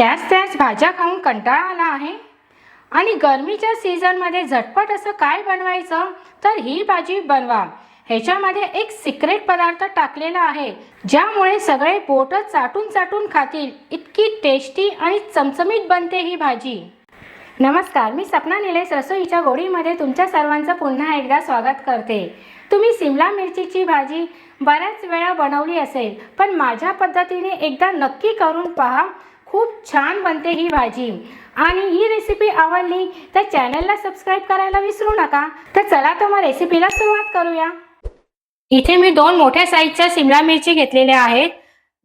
त्याच त्याच भाज्या खाऊन कंटाळा आला आहे. आणि गरमीच्या सीझनमध्ये झटपट असं काय बनवायचं? तर ही भाजी बनवा. ह्याच्यामध्ये एक सिक्रेट पदार्थ टाकलेला आहे ज्यामुळे सगळे बोटं चाटून चाटून खातील. इतकी टेस्टी आणि चमचमीत बनते ही भाजी. नमस्कार मी सपना निलेश रसोईच्या गोडीमध्ये तुमच्या सर्वांचं पुन्हा एकदा स्वागत करते. तुम्ही सिमला मिरचीची भाजी बऱ्याच वेळा बनवली असेल पण माझ्या पद्धतीने एकदा नक्की करून पहा. खूप छान बनते ही भाजी. आणि ही रेसिपी आवडली तर चॅनलला सबस्क्राईब करायला विसरू नका. तर चला तर मग रेसिपीला सुरुवात करूया. इथे मी दोन मोठ्या साईजच्या सिमला मिरची घेतलेल्या आहेत.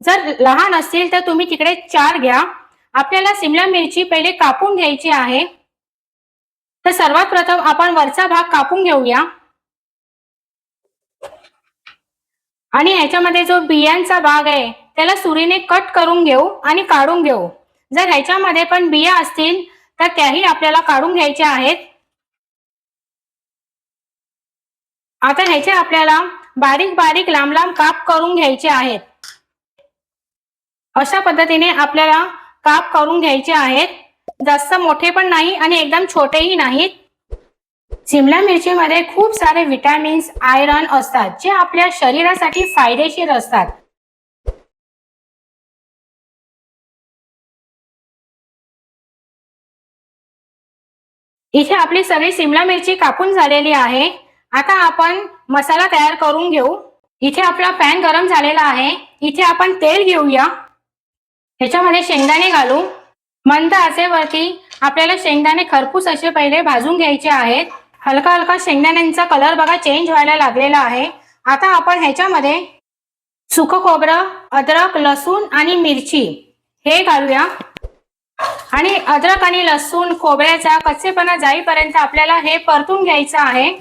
जर लहान असतील तर तुम्ही तिकडे चार घ्या. आपल्याला सिमला मिरची पहिले कापून घ्यायची आहे. तर सर्वात प्रथम आपण वरचा भाग कापून घेऊया. आणि याच्यामध्ये जो बियांचा भाग आहे त्याला सुरीने कट करून घेऊ आणि काढून घेऊ. जर ह्याच्यामध्ये पण बिया असतील तर त्याही आपल्याला काढून घ्यायच्या आहेत. आता ह्याचे आपल्याला बारीक बारीक लांब लांब काप करून घ्यायचे आहेत. अशा पद्धतीने आपल्याला काप करून घ्यायचे आहेत. जास्त मोठे पण नाही आणि एकदम छोटेही नाहीत. सिमला मिरचीमध्ये खूप सारे विटॅमिन्स आयरन असतात जे आपल्या शरीरासाठी फायदेशीर असतात. इथे आपली सगळी सिमला मिरची कापून झालेली आहे. आता आपण मसाला तयार करून घेऊ. इथे आपला पॅन गरम झालेला आहे. इथे आपण तेल घेऊया. ह्याच्यामध्ये शेंगदाणे घालू. मंद आचेवरती आपल्याला शेंगदाणे खरपूस असे पहिले भाजून घ्यायचे आहेत. हलका हलका शेंगदाण्यांचा कलर बघा चेंज व्हायला लागलेला आहे. आता आपण ह्याच्यामध्ये सुकं खोबरं अद्रक लसूण आणि मिरची हे घालूया. आणि अद्रक आणि लसूण खोबऱ्याचा कच्चेपणा जाईपर्यंत आपल्याला हे परतून घ्यायचं आहे.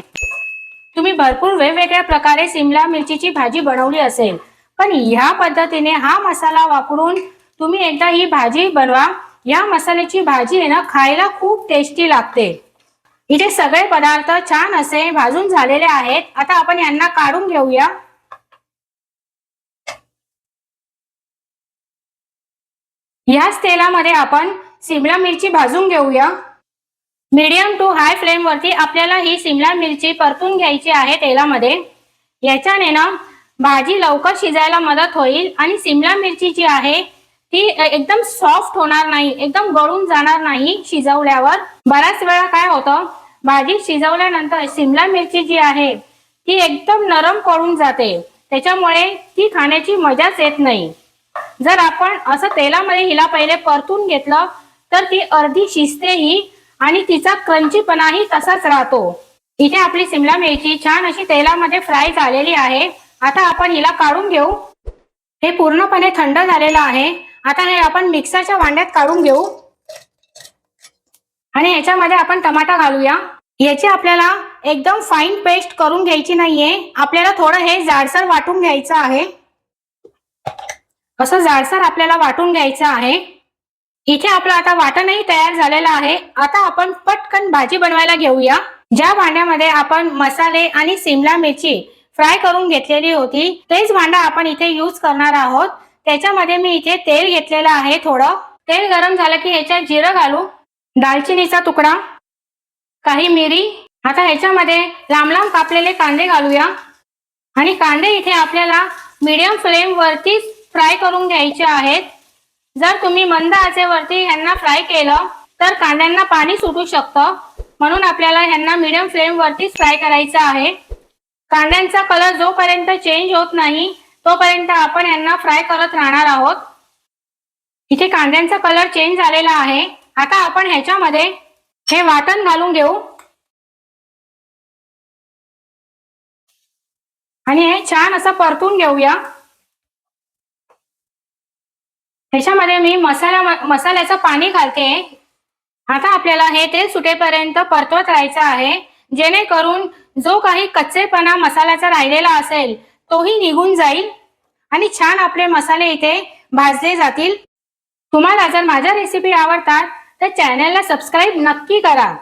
तुम्ही भरपूर वेगवेगळ्या प्रकारे सिमला मिरचीची भाजी बनवली असेल. पण ह्या पद्धतीने हा मसाला वापरून तुम्ही एकदा ही भाजी बनवा. या मसाल्याची भाजी आहे ना खायला खूप टेस्टी लागते. इथे सगळे पदार्थ छान असे भाजून झालेले आहेत. आता आपण यांना काढून घेऊया. याच तेलामध्ये आपण सिमला मिरची भाजून घेऊया. मीडियम टू हाय फ्लेम वरती आपल्याला ही सिमला मिरची परतून घ्यायची आहे तेलामध्ये. याच्याने ना भाजी लवकर शिजायला मदत होईल आणि सिमला मिरची जी आहे ती एकदम सॉफ्ट होणार नाही एकदम गळून जाणार नाही शिजवल्यावर. बऱ्याच वेळा काय होतं भाजी शिजवल्यानंतर सिमला मिरची जी आहे ती एकदम नरम कळून जाते. त्याच्यामुळे ती खाण्याची मजाच येत नाही. जर आपण असं तेलामध्ये हिला पहिले परतून घेतलं तर ती अर्धी शिजतेही आणि तिचा क्रंचीपणाही तसाच राहतो. इथे आपली सिमला मिरची छान अशी तेलामध्ये फ्राय झालेली आहे. आता आपण हिला काढून घेऊ. हे पूर्णपणे थंड झालेलं आहे. आता हे आपण मिक्सरच्या भांड्यात काढून घेऊ. आणि याच्यामध्ये आपण टमाटा घालूया. याची आपल्याला एकदम फाईन पेस्ट करून घ्यायची नाहीये. आपल्याला थोडं हे जाडसर वाटून घ्यायचं आहे. असं जाडसर आपल्याला वाटून घ्यायचं आहे. इथे आपलं आता वाटणही तयार झालेलं आहे. आता आपण पटकन भाजी बनवायला घेऊया. ज्या भांड्यामध्ये आपण मसाले आणि सिमला मिरची फ्राय करून घेतलेली होती तेच भांडा आपण इथे यूज करणार आहोत. त्याच्यामध्ये मी इथे तेल घेतलेलं आहे थोडं. तेल गरम झालं की ह्याच्यात जिरं घालू. दालचिनीचा तुकडा. काही मिरी. आता ह्याच्यामध्ये लांब लांब कापलेले कांदे घालूया. आणि कांदे इथे आपल्याला मीडियम फ्लेम वरतीच फ्राय करून घ्यायचे आहेत. जर तुम्ही मंद आचेवरती ह्यांना फ्राय केलं तर कांद्यांना पाणी सुटू शकतं. म्हणून आपल्याला ह्यांना मिडियम फ्लेम वरतीच फ्राय करायचं आहे. कांद्यांचा कलर जोपर्यंत चेंज होत नाही तोपर्यंत आपण यांना फ्राय करत राहणार आहोत. इथे कांद्यांचा कलर चेंज झालेला आहे. आता आपण ह्याच्यामध्ये हे वाटण घालून घेऊ. आणि हे छान असं परतून घेऊया. ह्याच्यामध्ये मी मसाला मसाल्याचं पाणी घालते. आता आपल्याला हे तेल सुटेपर्यंत परतवत राहायचं आहे. जेणेकरून जो काही कच्चेपणा मसाल्याचा राहिलेला असेल तोही निघून जाईल आणि छान आपले मसाले इथे भाजले जातील. तुम्हाला जर माझ्या रेसिपी आवडतात तर चॅनलला सबस्क्राईब नक्की करा.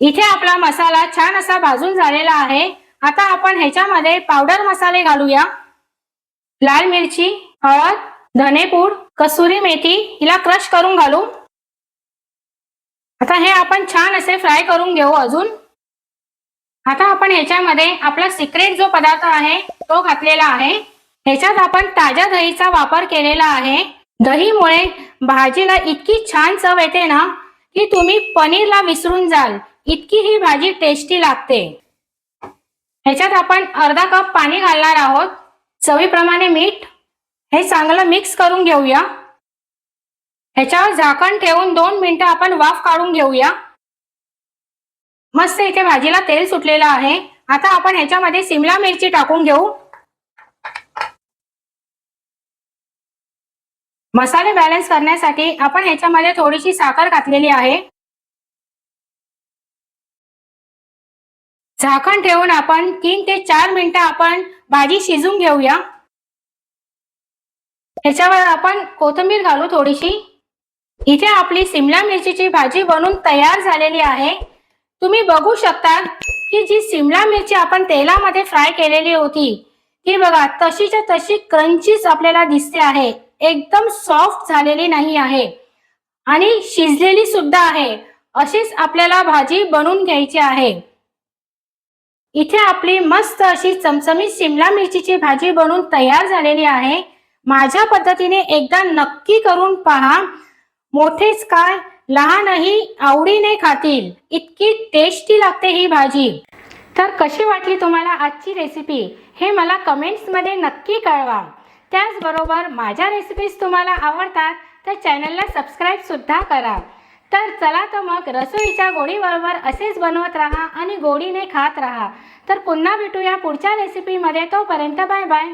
इथे आपला मसाला छान असा भाजून झालेला आहे. आता आपण ह्याच्यामध्ये पावडर मसाले घालूया. लाल मिरची हळद धनेपूड कसुरी मेथी हिला क्रश करून घालू. आता हे आपण छान असे फ्राय करून घेऊ अजून. आता आपण ह्याच्यामध्ये आपला सिक्रेट जो पदार्थ आहे तो घातलेला आहे. ह्याच्यात आपण ताज्या दहीचा वापर केलेला आहे. दहीमुळे भाजीला इतकी छान चव येते ना की तुम्ही पनीरला विसरून जाल. इतकी ही भाजी टेस्टी लागते. ह्याच्यात आपण अर्धा कप पाणी घालणार आहोत. चवीप्रमाणे मीठ हे चांगलं मिक्स करून घेऊया. ह्याच्यावर झाकण ठेवून दोन मिनिटं आपण वाफ काढून घेऊया. मस्त इथे भाजीला तेल सुटलेलं आहे. आता आपण ह्याच्यामध्ये सिमला मिरची टाकून घेऊ. मसाले बॅलन्स करण्यासाठी आपण ह्याच्यामध्ये थोडीशी साखर घातलेली आहे. झाकण ठेवून आपण तीन ते चार मिनिटं आपण भाजी शिजून घेऊया. ह्याच्यावर आपण कोथिंबीर घालू थोडीशी. इथे आपली सिमला मिरचीची भाजी बनून तयार झालेली आहे. तुम्ही बघू शकता की जी सिमला मिरची आपण तेलामध्ये फ्राय केलेली होती ती बघा तशीच्या तशी क्रंचीच आपल्याला दिसते आहे. एकदम सॉफ्ट झालेली नाही आहे. आणि शिजलेली सुद्धा आहे. अशीच आपल्याला भाजी बनवून घ्यायची आहे. इथे आपली मस्त अशी चमचमीत शिमला मिरचीची भाजी बनवून तयार झालेली आहे. माझ्या पद्धतीने एकदा नक्की करून पहा मोठेच काय लहानही आवडीने खातील इतकी टेस्टी लागते ही भाजी. तर कशी वाटली तुम्हाला आजची रेसिपी हे मला कमेंट्समध्ये नक्की कळवा. त्याचबरोबर माझ्या रेसिपीज तुम्हाला आवडतात तर चॅनलला सबस्क्राईब सुद्धा करा. तर चला तर मग रसोईच्या गोडीबरोबर असेच बनवत राहा आणि गोडीने खात राहा. तर पुन्हा भेटूया पुढच्या रेसिपीमध्ये तोपर्यंत बाय बाय